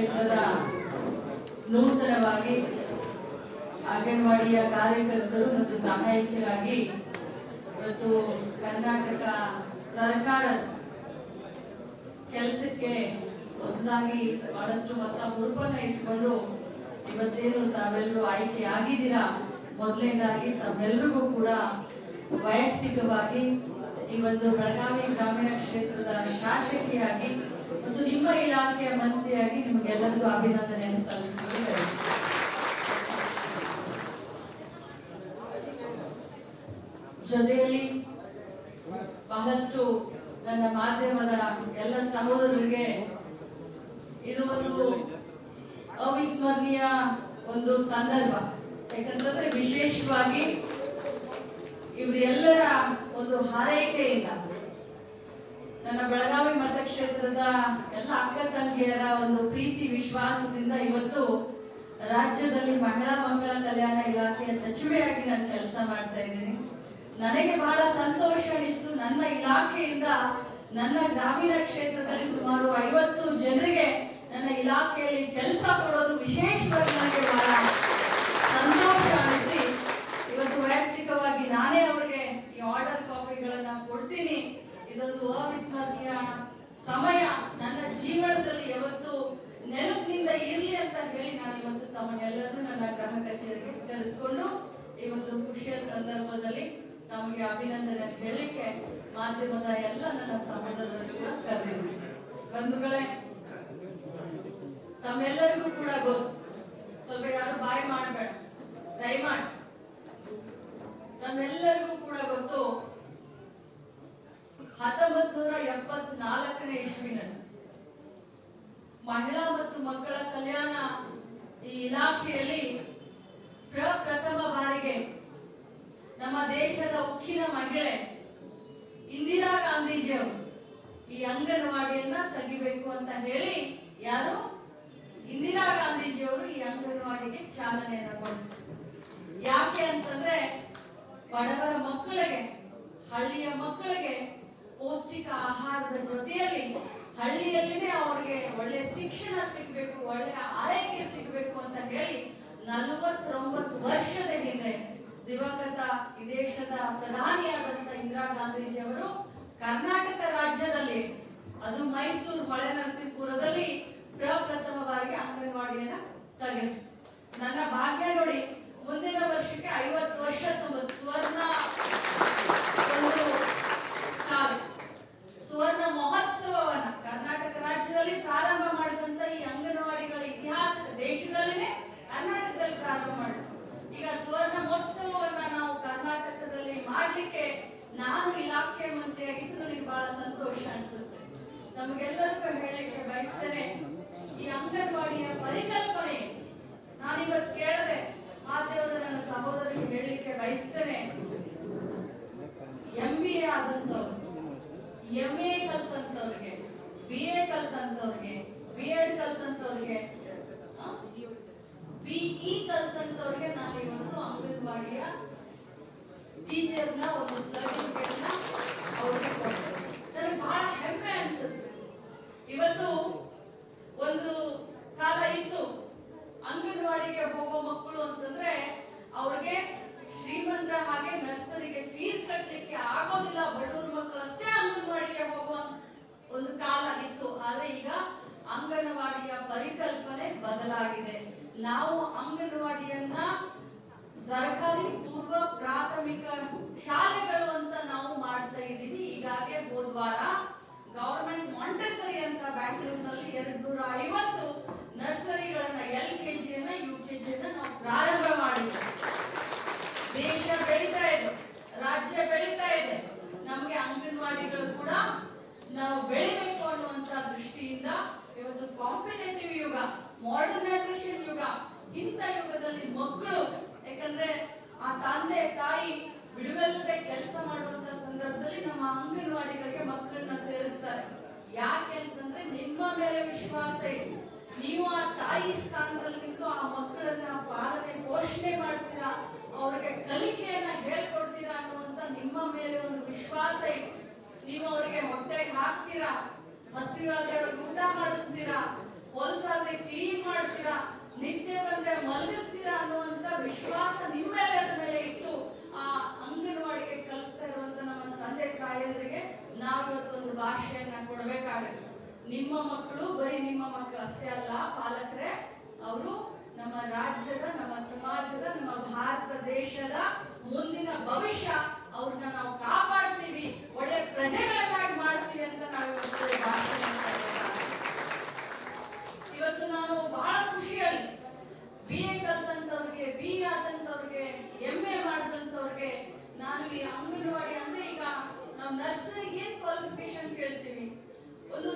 ಕ್ಷೇತ್ರದ ನೂತನವಾಗಿ ಅಂಗನವಾಡಿಯ ಕಾರ್ಯಕರ್ತರು ಮತ್ತು ಸಹಾಯಕರಾಗಿ ಇವತ್ತು ಕರ್ನಾಟಕ ಸರ್ಕಾರ ಕೆಲಸಕ್ಕೆ ಹೊಸದಾಗಿ ಬಹಳಷ್ಟು ಹೊಸ ಹುರುಪನ್ನ ಇಟ್ಕೊಂಡು ಇವತ್ತೇನು ತಾವೆಲ್ಲರೂ ಆಯ್ಕೆ ಆಗಿದ್ದೀರಾ? ಮೊದಲನೇದಾಗಿ ತಮ್ಮೆಲ್ಲರಿಗೂ ಕೂಡ ವೈಯಕ್ತಿಕವಾಗಿ ಈ ಒಂದು ಬೆಳಗಾವಿ ಗ್ರಾಮೀಣ ಕ್ಷೇತ್ರದ ಶಾಸಕಿಯಾಗಿ ಮತ್ತು ನಿಮ್ಮ ಇಲಾಖೆಯ ಮಂತ್ರಿಯಾಗಿ ನಿಮಗೆಲ್ಲರಿಗೂ ಅಭಿನಂದನೆಯನ್ನು ಸಲ್ಲಿಸಲು ಜೊತೆಯಲ್ಲಿ ಬಹಳಷ್ಟು ನನ್ನ ಮಾಧ್ಯಮದ ಎಲ್ಲ ಸಹೋದರರಿಗೆ ಇದು ಒಂದು ಅವಿಸ್ಮರಣೀಯ ಒಂದು ಸಂದರ್ಭ. ಯಾಕಂತಂದ್ರೆ ವಿಶೇಷವಾಗಿ ಇವರೆಲ್ಲರ ಒಂದು ಹಾರೈಕೆಯಿಂದ ನನ್ನ ಬೆಳಗಾವಿ ಮತಕ್ಷೇತ್ರದ ಎಲ್ಲ ಅಕ್ಕ ತಂಗಿಯರ ಒಂದು ಪ್ರೀತಿ, ವಿಶ್ವಾಸದಿಂದ ಇವತ್ತು ರಾಜ್ಯದಲ್ಲಿ ಮಹಿಳಾ ಮಕ್ಕಳ ಕಲ್ಯಾಣ ಇಲಾಖೆಯ ಸಚಿವೆಯಾಗಿ ನಾನು ಕೆಲಸ ಮಾಡ್ತಾ ಇದ್ದೀನಿ. ನನಗೆ ಬಹಳ ಸಂತೋಷ ಅನಿಸ್ತು. ನನ್ನ ಇಲಾಖೆಯಿಂದ ನನ್ನ ಗ್ರಾಮೀಣ ಕ್ಷೇತ್ರದಲ್ಲಿ ಸುಮಾರು ಐವತ್ತು ಜನರಿಗೆ ನನ್ನ ಇಲಾಖೆಯಲ್ಲಿ ಕೆಲಸ ಕೊಡೋದು ವಿಶೇಷವಾಗಿ ನನಗೆ ಬಹಳ ಸಂತೋಷ ಅನಿಸಿ ಇವತ್ತು ವೈಯಕ್ತಿಕವಾಗಿ ನಾನೇ ಅವರಿಗೆ ಈ ಆರ್ಡರ್ ಕಾಪಿಗಳನ್ನ ಕೊಡ್ತೀನಿ ಇದೊಂದು ಅವಿಸ್ಮರಣೀಯ ಸಮಯ ನನ್ನ ಜೀವನದಲ್ಲಿ ಯಾವತ್ತು ನೆನಪಿನಿಂದ ಇರ್ಲಿ ಅಂತ ಹೇಳಿ ನಾನು ಇವತ್ತು ತಮ್ಮನ್ನೆಲ್ಲರೂ ನನ್ನ ಗೃಹ ಕಚೇರಿಗೆ ಕರೆಸ್ಕೊಂಡು ಇವತ್ತು ಖುಷಿಯ ಸಂದರ್ಭದಲ್ಲಿ ತಮಗೆ ಅಭಿನಂದನೆ ಹೇಳಲಿಕ್ಕೆ ಮಾಧ್ಯಮದ ಎಲ್ಲ ನನ್ನ ಸಹೋದರರು ಕೂಡ ಕರೆದಿದ್ದೀನಿ ಬಂಧುಗಳೇ, ತಮ್ಮೆಲ್ಲರಿಗೂ ಕೂಡ ಗೊತ್ತು. ಸ್ವಲ್ಪ ಯಾರು ಬಾಯಿ ಮಾಡಬೇಡ ದಯಮಾಡಿ ನಮ್ಮೆಲ್ಲರಿಗೂ ಕೂಡ ಗೊತ್ತು ಹತ್ತೊಂಬತ್ ನೂರ ಎಪ್ಪತ್ನಾಲ್ಕನೇ ಇಸ್ವಿನಲ್ಲಿ ಮಹಿಳಾ ಮತ್ತು ಮಕ್ಕಳ ಕಲ್ಯಾಣ ಈ ಇಲಾಖೆಯಲ್ಲಿ ಪ್ರಪ್ರಥಮ ಬಾರಿಗೆ ನಮ್ಮ ದೇಶದ ಉಕ್ಕಿನ ಮಹಿಳೆ ಇಂದಿರಾ ಗಾಂಧೀಜಿಯವರು ಈ ಅಂಗನವಾಡಿಯನ್ನ ತೆಗಿಬೇಕು ಅಂತ ಹೇಳಿ ಯಾರು? ಇಂದಿರಾ ಗಾಂಧೀಜಿಯವರು ಈ ಅಂಗನವಾಡಿಗೆ ಚಾಲನೆಯನ್ನ ಕೊಟ್ಟರು. ಯಾಕೆ ಅಂತಂದ್ರೆ ಬಡವರ ಮಕ್ಕಳಿಗೆ, ಹಳ್ಳಿಯ ಮಕ್ಕಳಿಗೆ ಪೌಷ್ಟಿಕ ಆಹಾರದ ಜೊತೆಯಲ್ಲಿ ಹಳ್ಳಿಯಲ್ಲಿನೇ ಅವರಿಗೆ ಒಳ್ಳೆ ಶಿಕ್ಷಣ ಸಿಗ್ಬೇಕು, ಒಳ್ಳೆ ಆರೈಕೆ ಸಿಗ್ಬೇಕು ಅಂತ ಹೇಳಿ ನಲವತ್ತೊಂಬತ್ತು ವರ್ಷದ ಹಿಂದೆ ದಿವಂಗತ ದೇಶದ ಪ್ರಧಾನಿಯಾದಂತ ಇಂದಿರಾ ಗಾಂಧೀಜಿ ಅವರು ಕರ್ನಾಟಕ ರಾಜ್ಯದಲ್ಲಿ, ಅದು ಮೈಸೂರು ಹೊಳೆನರಸೀಪುರದಲ್ಲಿ ಪ್ರಪ್ರಥಮ ಬಾರಿಗೆ ಅಂಗನವಾಡಿಯನ್ನ ತೆಗೆದ್ರು. ನನ್ನ ಭಾಗ್ಯ ನೋಡಿ, ಮುಂದಿನ ವರ್ಷಕ್ಕೆ ಐವತ್ತು ವರ್ಷ ತುಂಬ ಸ್ವರ್ಣ ಒಂದು ಕಾಲ. ಸುವರ್ಣ ಮಹೋತ್ಸವವನ್ನ ಕರ್ನಾಟಕ ರಾಜ್ಯದಲ್ಲಿ ಪ್ರಾರಂಭ ಮಾಡಿದಂತ ಈ ಅಂಗನವಾಡಿಗಳ ಇತಿಹಾಸ ದೇಶದಲ್ಲಿನೇ ಕರ್ನಾಟಕದಲ್ಲಿ ಪ್ರಾರಂಭ ಮಾಡಿದ್ರು ಈಗ ಸುವರ್ಣ ಮಹೋತ್ಸವವನ್ನ ನಾವು ಕರ್ನಾಟಕದಲ್ಲಿ ಮಾಡ್ಲಿಕ್ಕೆ ನಾನು ಇಲಾಖೆ ಮಂತ್ರಿಯಾಗಿದ್ದು ನನಗೆ ಬಹಳ ಸಂತೋಷ ಅನಿಸುತ್ತೆ. ನಮಗೆಲ್ಲರಿಗೂ ಹೇಳಕ್ಕೆ ಬಯಸ್ತೇನೆ, ಈ ಅಂಗನವಾಡಿಯ ಪರಿಕಲ್ಪನೆ ನಾನಿವತ್ತು ಕೇಳದೆ ಮಾಧ್ಯಮದ ನನ್ನ ಸಹೋದರಿಗೆ ಹೇಳಲಿಕ್ಕೆ ಬಯಸ್ತೇನೆ. ಎಂ ಬಿ ಎ ಆದಂತವ್ರು ಎಂ ಎ ಕಲ್ತಂತವ್ರಿಗೆ ಬಿ ಎ ಕಲ್ತಂತವ್ರಿಗೆ ಬಿ ಎಡ್ ಕಲ್ತಂತವ್ರಿಗೆ ಬಿಇ ಕಲ್ತಂತವ್ರಿಗೆ ನಾನು ಇವತ್ತು ಅಂಗನವಾಡಿಯ ಟೀಚರ್ನ ಒಂದು ಸರ್ಟಿಫಿಕೇಟ್ನ ಅವ್ರಿಗೆ ಕೊಟ್ಟೆ ನನಗೆ ಬಹಳ ಹೆಮ್ಮೆ ಅನ್ಸುತ್ತೆ ಇವತ್ತು ಒಂದು ಕಾಲ ಇತ್ತು ಅಂಗನವಾಡಿಗೆ ಹೋಗೋ ಮಕ್ಕಳು ಅಂತಂದ್ರೆ ಅವ್ರಿಗೆ ಶ್ರೀಮಂತರ ಹಾಗೆ ನರ್ಸರಿಗೆ ಫೀಸ್ ಕಟ್ಟಲಿಕ್ಕೆ ಆಗೋದಿಲ್ಲ ಬಡವರ ಮಕ್ಕಳು ಅಷ್ಟೇ ಅಂಗನವಾಡಿಗೆ ಹೋಗುವ ಒಂದು ಕಾಲ ಇತ್ತು ಆದ್ರೆ ಈಗ ಅಂಗನವಾಡಿಯ ಪರಿಕಲ್ಪನೆ ಬದಲಾಗಿದೆ. ನಾವು ಅಂಗನವಾಡಿಯನ್ನ ಸರ್ಕಾರಿ ಪೂರ್ವ ಪ್ರಾಥಮಿಕ ಶಾಲೆಗಳು ಅಂತ ನಾವು ಮಾಡ್ತಾ ಇದ್ದೀವಿ. ಈಗಾಗಲೇ ಹೋದ್ವಾರ ಗವರ್ಮೆಂಟ್ ಮಾಂಟೆಸರಿ ಅಂತ ಬ್ಯಾಂಗ್ಳೂರಿನಲ್ಲಿ ಎರಡ್ ನೂರ ಐವತ್ತು ನರ್ಸರಿಗಳನ್ನ ಎಲ್ ಕೆ ಜಿಯನ್ನ ಯು ಕೆ ಜಿಯನ್ನ ನಾವು ಪ್ರಾರಂಭ ಮಾಡಿದ್ವಿ. ದೇಶ ಬೆಳೀತಾ ಇದೆ, ರಾಜ್ಯ ಬೆಳೀತಾ ಇದೆ ನಮಗೆ ಅಂಗನವಾಡಿಗಳು ಕೂಡ ನಾವು ಬೆಳಿಬೇಕು ಅನ್ನುವಂತ ದೃಷ್ಟಿಯಿಂದ ಇವತ್ತು ಕಾಂಪಿಟೇಟಿವ್ ಯುಗ ಮಾಡರ್ನೈಸೇಷನ್ ಯುಗ ಇಂಥ ಯುಗದಲ್ಲಿ ಮಕ್ಕಳು, ಯಾಕಂದ್ರೆ ಆ ತಂದೆ, ತಾಯಿ ಬಿಡುವಲ್ಲದೆ ಕೆಲಸ ಮಾಡುವಂತ ಸಂದರ್ಭದಲ್ಲಿ ನಮ್ಮ ಅಂಗನವಾಡಿಗಳಿಗೆ ಮಕ್ಕಳನ್ನ ಸೇರಿಸ್ತಾರೆ. ಯಾಕೆ ಅಂತಂದ್ರೆ ನಿಮ್ಮ ಮೇಲೆ ವಿಶ್ವಾಸ ಇದೆ. ನೀವು ಆ ತಾಯಿ ಸ್ಥಾನದಲ್ಲಿ ನಿಂತು ಆ ಮಕ್ಕಳನ್ನ ಪಾಲನೆ, ಪೋಷಣೆ ಮಾಡ್ತೀರಾ, ಅವ್ರಿಗೆ ಕಲಿಕೆಯನ್ನ ಹೇಳ್ಕೊಡ್ತೀರಾ ಅನ್ನುವಂತ ನಿಮ್ಮ ಮೇಲೆ ಒಂದು ವಿಶ್ವಾಸ ಇದೆ. ನೀವು ಅವರಿಗೆ ಹೊಟ್ಟೆಗೆ ಹಾಕ್ತೀರಾ ಹಸಿವಾದ್ರೆ ಊಟ ಮಾಡಿಸ್ತೀರಾ? ಹೊಲಸಾದ್ರೆ ಕ್ಲೀನ್ ಮಾಡ್ತೀರಾ? ನಿದ್ದೆ ಬಂದ್ರೆ ಮಲಗಿಸ್ತೀರಾ ಅನ್ನುವಂತ ವಿಶ್ವಾಸ ನಿಮ್ಮೆಲ್ಲರ ಮೇಲೆ ಇತ್ತು ಆ ಅಂಗನವಾಡಿಗೆ ಕಲಿಸ್ತಾ ಇರುವಂತ ನಮ್ಮ ತಂದೆ ತಾಯಿಯರಿಗೆ ನಾವಿವತ್ತೊಂದು ಭಾಷೆಯನ್ನ ಕೊಡಬೇಕಾಗುತ್ತೆ. ನಿಮ್ಮ ಮಕ್ಕಳು ಬರೀ ನಿಮ್ಮ ಮಕ್ಕಳು ಅಷ್ಟೇ ಅಲ್ಲ, ಪಾಲಕರೇ, ಅವರು ನಮ್ಮ ರಾಜ್ಯದ, ನಮ್ಮ ಸಮಾಜದ, ನಮ್ಮ ಭಾರತ ದೇಶದ ಮುಂದಿನ ಭವಿಷ್ಯ ಅವ್ರನ್ನ ನಾವು ಕಾಪಾಡ ಒಳ್ಳೆ ಪ್ರಜೆಗಳನ್ನಾಗಿ ಮಾಡ್ತೀವಿ ಅಂತ ನಾವು ಇವತ್ತು ನಾನು ಬಹಳ ಖುಷಿಯಲ್ಲಿ ಬಿ ಎ ಕಲ್ತಂತವ್ರಿಗೆ ಬಿ ಆದಂತವ್ರಿಗೆ ಎಂ ಎ ಮಾಡಿದಂತವ್ರಿಗೆ ನಾನು ಈ ಅಂಗನವಾಡಿ ಅಂದ್ರೆ ಈಗ ನಾವು ನರ್ಸರಿಗೆ ಕ್ವಾಲಿಫಿಕೇಶನ್ ಕೇಳ್ತೀವಿ ಒಂದು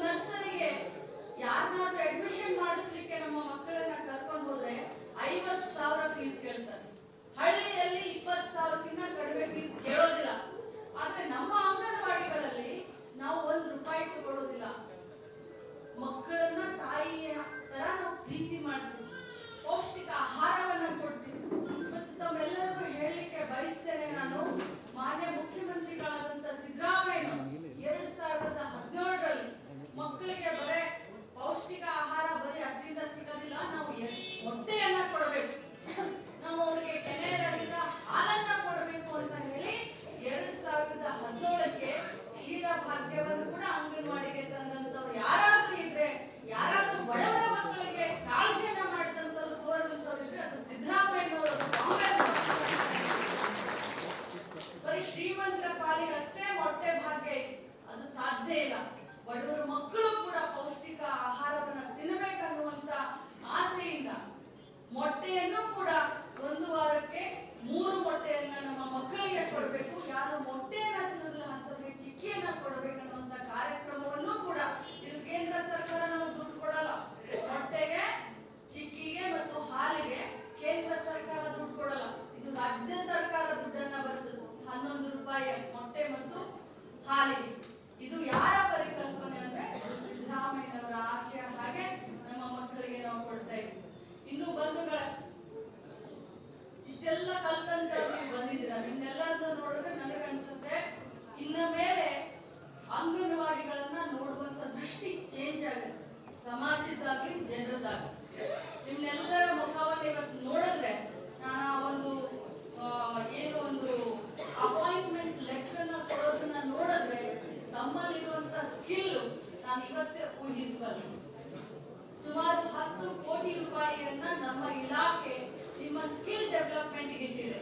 ನಮ್ಮ ಇಲಾಖೆ ನಿಮ್ಮ ಸ್ಕಿಲ್ ಡೆವಲಪ್ಮೆಂಟ್ ಇಟ್ಟಿದೆ.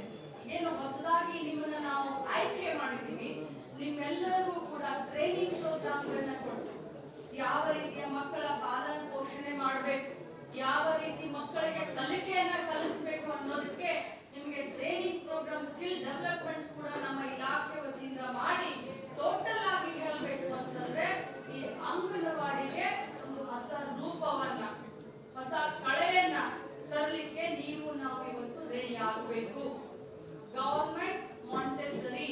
ಏನು ಹೊಸದಾಗಿ ನಿಮ್ಮನ್ನ ನಾವು ಆಯ್ಕೆ ಮಾಡಿದ್ದೀವಿ. ನಿಮ್ಮೆಲ್ಲರಿಗೂ ಕೂಡ ಟ್ರೈನಿಂಗ್ ಪ್ರೋಗ್ರಾಮ್ಗಳನ್ನ ಕೊಡ್ತೀವಿ. ಯಾವ ರೀತಿಯ ಮಕ್ಕಳ ಪಾಲನ ಪೋಷಣೆ ಮಾಡಬೇಕು, ಯಾವ ರೀತಿ ಮಕ್ಕಳಿಗೆ ಕಲಿಕೆಯನ್ನ ಕಲಿಸ್ಬೇಕು ಅನ್ನೋದಕ್ಕೆ ನಿಮಗೆ ಟ್ರೈನಿಂಗ್ ಪ್ರೋಗ್ರಾಮ್ ಸ್ಕಿಲ್ ಡೆವಲಪ್ಮೆಂಟ್ ಕೂಡ ನಮ್ಮ ಇಲಾಖೆ ವತಿಯಿಂದ ಮಾಡಿ ಟೋಟಲ್ ಆಗಿ ಹೇಳಬೇಕು ಅಂತಂದ್ರೆ ಈ ಅಂಗನವಾಡಿಗೆ ಒಂದು ಹೊಸ ರೂಪವನ್ನ. ಹೊಸ ಕಳೆಯನ್ನ ತರಲಿಕ್ಕೆ ನೀವು ನಾವು ಇವತ್ತು ರೆಡಿ ಆಗಬೇಕು ಗವರ್ಮೆಂಟ್ ಮಾಂಟೆಸರಿ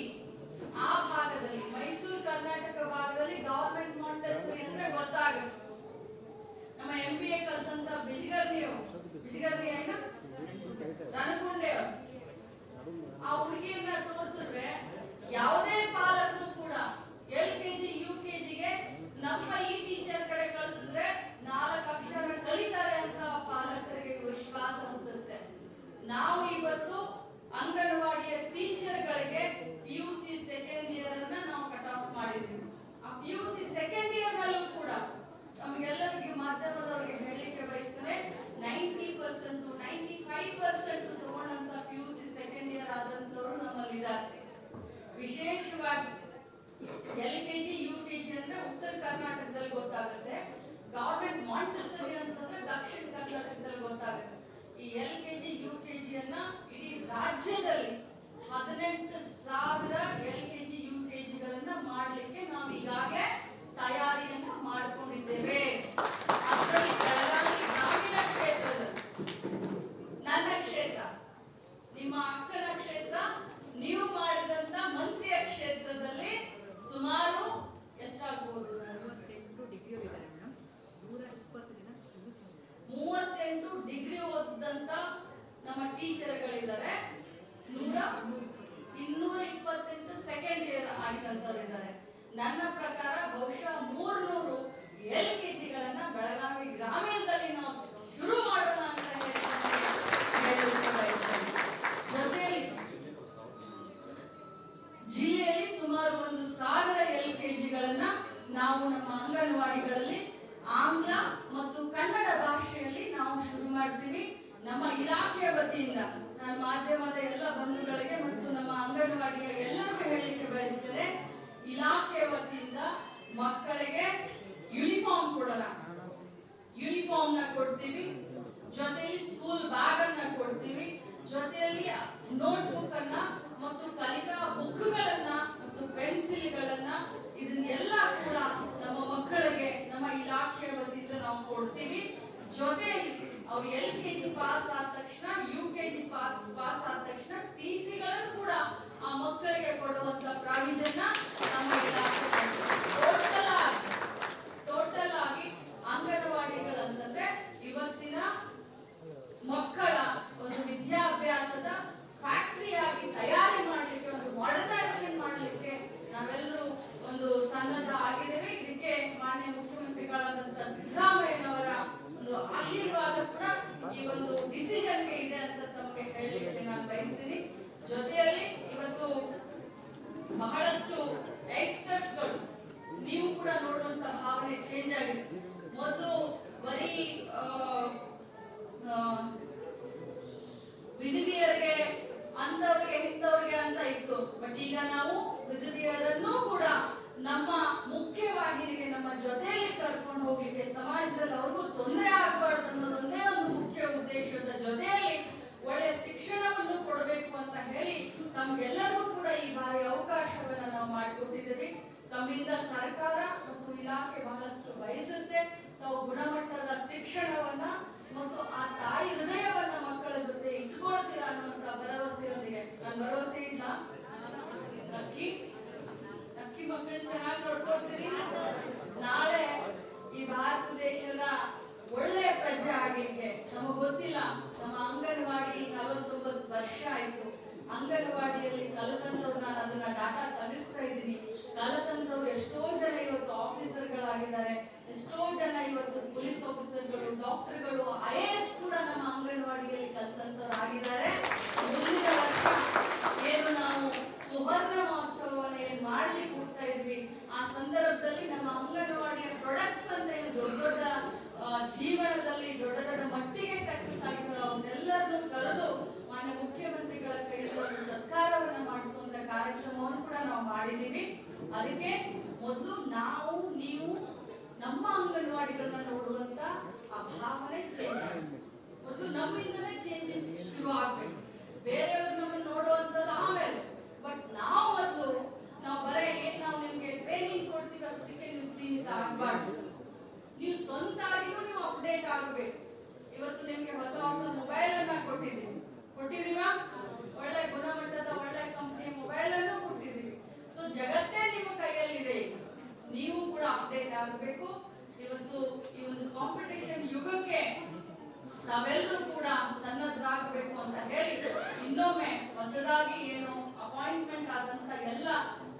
ಆ ಭಾಗದಲ್ಲಿ ಮೈಸೂರು ಕರ್ನಾಟಕ ಭಾಗದಲ್ಲಿ ಗವರ್ಮೆಂಟ್ ಮಾಂಟೆಸರಿ ಅಂದ್ರೆ ಗೊತ್ತಾಗುತ್ತೆ ನಮ್ಮ ಎಂ ಬಿ ಎ ಕಲ್ತಂತ ಬಿಜಿಗರ್ನಿ ಬಿಜಿಗರ್ನಿ ಏನ ನನಗುಂಡೆ ಅವ್ರು. ಆ ಹುಡುಗಿಯನ್ನ ತೋರಿಸಿದ್ರೆ ಯಾವುದೇ ಪಾಲಕರು ಕೂಡ L K G U K ಜಿಗೆ ನಮ್ಮ ಈ ಟೀಚರ್ ಕಡೆ ಕಳಿಸಿದ್ರೆ ನಾಲ್ಕು ಅಕ್ಷರ ಕಲಿತಾರೆ ಅಂತ ಪಾಲಕರಿಗೆ ವಿಶ್ವಾಸ ಹುಟ್ಟುತ್ತೆ ನಾವು ಇವತ್ತು ಅಂಗನವಾಡಿಯ ಟೀಚರ್ಗಳಿಗೆ P U C second year ಅನ್ನ ನಾವು ಕಟ್ ಆಫ್ ಮಾಡಿದ್ವಿ. ಆ P U C second year ನಲ್ಲೂ ಕೂಡ ನಮಗೆಲ್ಲರಿಗೆ ಮಾಧ್ಯಮದವರಿಗೆ ಹೇಳಲಿಕ್ಕೆ ಬಯಸ್ತೇನೆ, ninety percent ninety five percent ತಗೊಂಡಂತ P U C second year ಆದಂತವ್ರು ನಮ್ಮಲ್ಲಿ ಇದ್ದಾರೆ ವಿಶೇಷವಾಗಿ L K G, U K G ಅಂದ್ರೆ ಉತ್ತರ ಕರ್ನಾಟಕದಲ್ಲಿ ಗೊತ್ತಾಗುತ್ತೆ. ಗವರ್ಮೆಂಟ್ ಮಾಂಟೆಸರಿ ಅಂತಂದ್ರೆ ದಕ್ಷಿಣ ಕರ್ನಾಟಕದಲ್ಲಿ ಗೊತ್ತಾಗುತ್ತೆ. ಈ ಎಲ್ ಕೆ ಜಿ ಜಿಯನ್ನ ಇಡೀ ರಾಜ್ಯದಲ್ಲಿ ಹದಿನೆಂಟು ಸಾವಿರ L K G, U K ಜಿಗಳನ್ನ ಮಾಡ್ಲಿಕ್ಕೆ ನಾವು ಈಗಾಗಲೇ ತಯಾರಿಯನ್ನ ಮಾಡ್ಕೊಂಡಿದ್ದೇವೆ. ಅದರಲ್ಲಿ ನನ್ನ ಕ್ಷೇತ್ರ, ನಿಮ್ಮ ನಾವು ನಮ್ಮ ಅಂಗನವಾಡಿಗಳಲ್ಲಿ ಆಂಗ್ಲ ಮತ್ತು ಕನ್ನಡ ಭಾಷೆಯಲ್ಲಿ ನಾವು ಶುರು ಮಾಡ್ತೀವಿ. ನಮ್ಮ ಇಲಾಖೆಯ ವತಿಯಿಂದ, ನಾನು ಮಾಧ್ಯಮದ ಎಲ್ಲ ಬಂಧುಗಳಿಗೆ ಮತ್ತು ನಮ್ಮ ಅಂಗನವಾಡಿಯ ಎಲ್ಲರಿಗೂ ಹೇಳಲಿಕ್ಕೆ ಬಯಸ್ತೇನೆ, ಇಲಾಖೆಯ ವತಿಯಿಂದ ಮಕ್ಕಳಿಗೆ ಯೂನಿಫಾರ್ಮ್ ಕೊಡೋಣ. ಯೂನಿಫಾರ್ಮ್ನ ಕೊಡ್ತೀವಿ. ಜೊತೆಯಲ್ಲಿ ಸ್ಕೂಲ್ ಬ್ಯಾಗ್ ಅನ್ನ ಕೊಡ್ತೀವಿ. ಜೊತೆಯಲ್ಲಿ ನೋಟ್ ಬುಕ್ ಅನ್ನ ಮತ್ತು ಕಲಿಕಾ ಬುಕ್ಗಳ ಇದನ್ನೆಲ್ಲ ಕೂಡ ನಮ್ಮ ಮಕ್ಕಳಿಗೆ, ನಮ್ಮ ಇಲಾಖೆ ವತಿಯಿಂದ ನಾವು ಕೊಡ್ತೀವಿ. ಜೊತೆಯಲ್ಲಿ ಅವ್ರು ಎಲ್ ಕೆ ಜಿ ಪಾಸ್ ಆದ ತಕ್ಷಣ, U K G pass pass ಆದ ತಕ್ಷಣ ಟಿ ಸಿಗಳನ್ನು ಕೂಡ ಆ ಮಕ್ಕಳಿಗೆ ಕೊಡುವಂತ ಪ್ರಾವಿಷನ್ ನಮ್ಮ ಇಲಾಖೆ ಟೋಟಲ್ ಆಗಿ ಟೋಟಲ್ ಆಗಿ ಅಂಗನವಾಡಿಗಳಂತಂದ್ರೆ ಇವತ್ತಿನ ಮಕ್ಕಳ ಒಂದು ವಿದ್ಯಾಭ್ಯಾಸದ ಫ್ಯಾಕ್ಟರಿ ಆಗಿ ತಯಾರಿ ಮಾಡಲಿಕ್ಕೆ ಒಂದು ಮಾಡರ್ನೈಸೇಷನ್ ಮಾಡಲಿಕ್ಕೆ ನಾವೆಲ್ಲರೂ ಒಂದು ಸನ್ನದ್ಧ ಆಗಿದ್ದೇವೆ ಇದಕ್ಕೆ ಮಾನ್ಯ ಮುಖ್ಯಮಂತ್ರಿಗಳಾದಂತ ಸಿದ್ದರಾಮಯ್ಯನವರ ಒಂದು ಆಶೀರ್ವಾದ ಕೂಡ ಈ ಒಂದು ಡಿಸಿಷನ್ಗೆ ಇದೆ ಅಂತ ತಮಗೆ ಹೇಳಲಿಕ್ಕೆ ನಾನು ಬಯಸ್ತೀನಿ ಜೊತೆಯಲ್ಲಿ ಇವತ್ತು ಬಹಳಷ್ಟು ಯಂಗ್ಸ್ಟರ್ಸ್ಗಳು ನೀವು ಕೂಡ ನೋಡುವಂತ ಭಾವನೆ ಚೇಂಜ್ ಆಗಿದೆ. ಮೊದಲು ಬರೀ ವಿಧವಿಯರಿಗೆ ಅಂತವ್ರಿಗೆ ಇಂಥವ್ರಿಗೆ ಅಂತ ಇತ್ತು. ಬಟ್ ಈಗ ನಾವು ವಿಧವಿಯರನ್ನೂ ಕೂಡ ನಮ್ಮ ಮುಖ್ಯವಾಹಿನಿಗೆ ನಮ್ಮ ಜೊತೆಯಲ್ಲಿ ಕರ್ಕೊಂಡು ಹೋಗ್ಲಿಕ್ಕೆ ಸಮಾಜದಲ್ಲಿ ಅವ್ರಿಗೂ ತೊಂದರೆ ಆಗಬಾರ್ದು ಅನ್ನೋದೊಂದೇ ಒಂದು ಮುಖ್ಯ ಉದ್ದೇಶದ ಜೊತೆಯಲ್ಲಿ ಒಳ್ಳೆ ಶಿಕ್ಷಣವನ್ನು ಕೊಡಬೇಕು ಅಂತ ಹೇಳಿ ತಮ್ಗೆಲ್ಲರಿಗೂ ಕೂಡ ಈ ಅವಕಾಶವನ್ನು ನಾವು ಮಾಡಿಕೊಟ್ಟಿದ್ದೀವಿ. ತಮ್ಮಿಂದ ಸರ್ಕಾರ ಮತ್ತು ಇಲಾಖೆ ಬಹಳಷ್ಟು ಬಯಸುತ್ತೆ. ತಾವು ಗುಣಮಟ್ಟದ ಶಿಕ್ಷಣವನ್ನ ಮತ್ತು ಆ ತಾಯಿ ಹೃದಯವನ್ನ ಮಕ್ಕಳ ಜೊತೆ ಇಟ್ಕೊಳ್ತೀರಾ ಅನ್ನುವಂತ ಭರವಸೆಯೊಂದಿಗೆ ನಾನು ಭರವಸೆ ಇಲ್ಲ. ಅಕ್ಕಿ ಅಕ್ಕಿ ಮಕ್ಕಳನ್ನ ಚೆನ್ನಾಗಿ ನೋಡ್ಕೊಳ್ತೀರಿ. ನಾಳೆ ಈ ಭಾರತ ದೇಶದ ಒಳ್ಳೆ ಪ್ರಜೆ ಆಗಿಕ್ಕೆ ನಮಗ್ ಗೊತ್ತಿಲ್ಲ. ನಮ್ಮ ಅಂಗನವಾಡಿ ನಲವತ್ತೊಂಬತ್ತು ವರ್ಷ ಆಯ್ತು. ಅಂಗನವಾಡಿಯಲ್ಲಿ ಕಲಿತಂತವ್ರು ನಾನು ಅದನ್ನ ಡಾಟಾ ತಗಿಸ್ತಾ ಇದ್ದೀನಿ. ಕಲಿತಂತವ್ರು ಎಷ್ಟೋ ಜನ ಇವತ್ತು ಆಫೀಸರ್ಗಳಾಗಿದ್ದಾರೆ ಎಷ್ಟೋ ಜನ ಇವತ್ತು ಪೊಲೀಸ್ ಆಫೀಸರ್ಗಳು ಡಾಕ್ಟರ್ಗಳು ಐ ಎಸ್ ಕೂಡ ನಮ್ಮ ಅಂಗನವಾಡಿಯಲ್ಲಿ ಕಲಿತಂತವ್ರು ಆಗಿದ್ದಾರೆ ಮುಂದಿನ ವರ್ಷ ಏನು ನಾವು ಸುವರ್ಣ ಮಹೋತ್ಸವವನ್ನ ಏನ್ ಮಾಡ್ಲಿಕ್ಕೆ ಹೋಗ್ತಾ ಇದ್ವಿ, ಆ ಸಂದರ್ಭದಲ್ಲಿ ನಮ್ಮ ಅಂಗನವಾಡಿಯ ಪ್ರೊಡಕ್ಟ್ಸ್ ಅಂತ ಏನು ದೊಡ್ಡ ದೊಡ್ಡ ಅದಕ್ಕೆ ಮೊದಲು ನಾವು, ನೀವು ನಮ್ಮ ಅಂಗನವಾಡಿಗಳನ್ನ ನೋಡುವಂತ ಆ ಭಾವನೆ ಚೇಂಜ್ ಮೊದಲು ನಮ್ಮಿಂದಲೇ ಚೇಂಜಸ್ ಶುರು ಆಗ್ಬೇಕು. ಬೇರೆಯವ್ರು ನಮ್ಮನ್ನ ನೋಡುವಂತದ್ದು ಆಮೇಲೆ. ಬಟ್ ನಾವು ಮೊದಲು, ನಾವು ಬರೇ ಏನ್ ನಾವು ನಿಮ್ಗೆ ಟ್ರೈನಿಂಗ್ ಕೊಡ್ತೀವಿ ಅಷ್ಟಕ್ಕೆ ನೀವು ಸೀಮಿತ ಆಗಬಾರ್ದು. ನೀವು ಸ್ವಂತ ಆಗಿನೂ ನೀವು ಅಪ್ಡೇಟ್ ಆಗಬೇಕು. ಇವತ್ತು ನಿಮ್ಗೆ ಹೊಸ ಹೊಸ ಮೊಬೈಲ್ ಅನ್ನ ಕೊಟ್ಟಿದ್ದೀವಿ ಕೊಟ್ಟಿದೀವಾ ಒಳ್ಳೆ ಗುಣಮಟ್ಟದ, ಒಳ್ಳೆ ಕಂಪ್ನಿ ಮೊಬೈಲ್ ಅನ್ನು ಜಗತ್ತೇ ನಿಮ್ಮ ಕೈಯಲ್ಲಿದೆ ನೀವು ಕೂಡ ಅಪ್ಡೇಟ್ ಆಗಬೇಕು. ಇವತ್ತು ಈ ಒಂದು ಕಾಂಪಿಟೇಷನ್ ಯುಗಕ್ಕೆ ನಾವೆಲ್ಲರೂ ಕೂಡ ಸನ್ನದ್ಧರಾಗಬೇಕು ಅಂತ ಹೇಳಿ ಇನ್ನೊಮ್ಮೆ ಹೊಸದಾಗಿ ಏನು ಅಪಾಯಿಂಟ್ಮೆಂಟ್ ಆದಂತ ಎಲ್ಲ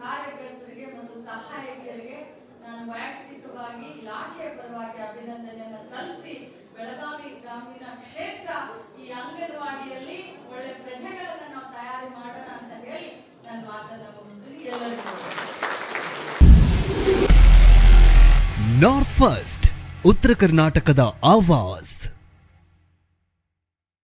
ಕಾರ್ಯಕರ್ತರಿಗೆ ಮತ್ತು ಸಹಾಯಕರಿಗೆ ನಾನು ವೈಯಕ್ತಿಕವಾಗಿ, ಇಲಾಖೆಯ ಪರವಾಗಿ ಅಭಿನಂದನೆಯನ್ನ ಸಲ್ಲಿಸಿ ಬೆಳಗಾವಿ ಗ್ರಾಮೀಣ ಕ್ಷೇತ್ರ ಈ ಅಂಗನವಾಡಿಯಲ್ಲಿ ಒಳ್ಳೆ ಪ್ರಜೆಗಳನ್ನ ನಾವು ತಯಾರಿ ಮಾಡೋಣ ಅಂತ ಹೇಳಿ ನಾರ್ತ್ ಫಸ್ಟ್ ಉತ್ತರ ಕರ್ನಾಟಕದ ಆವಾಜ್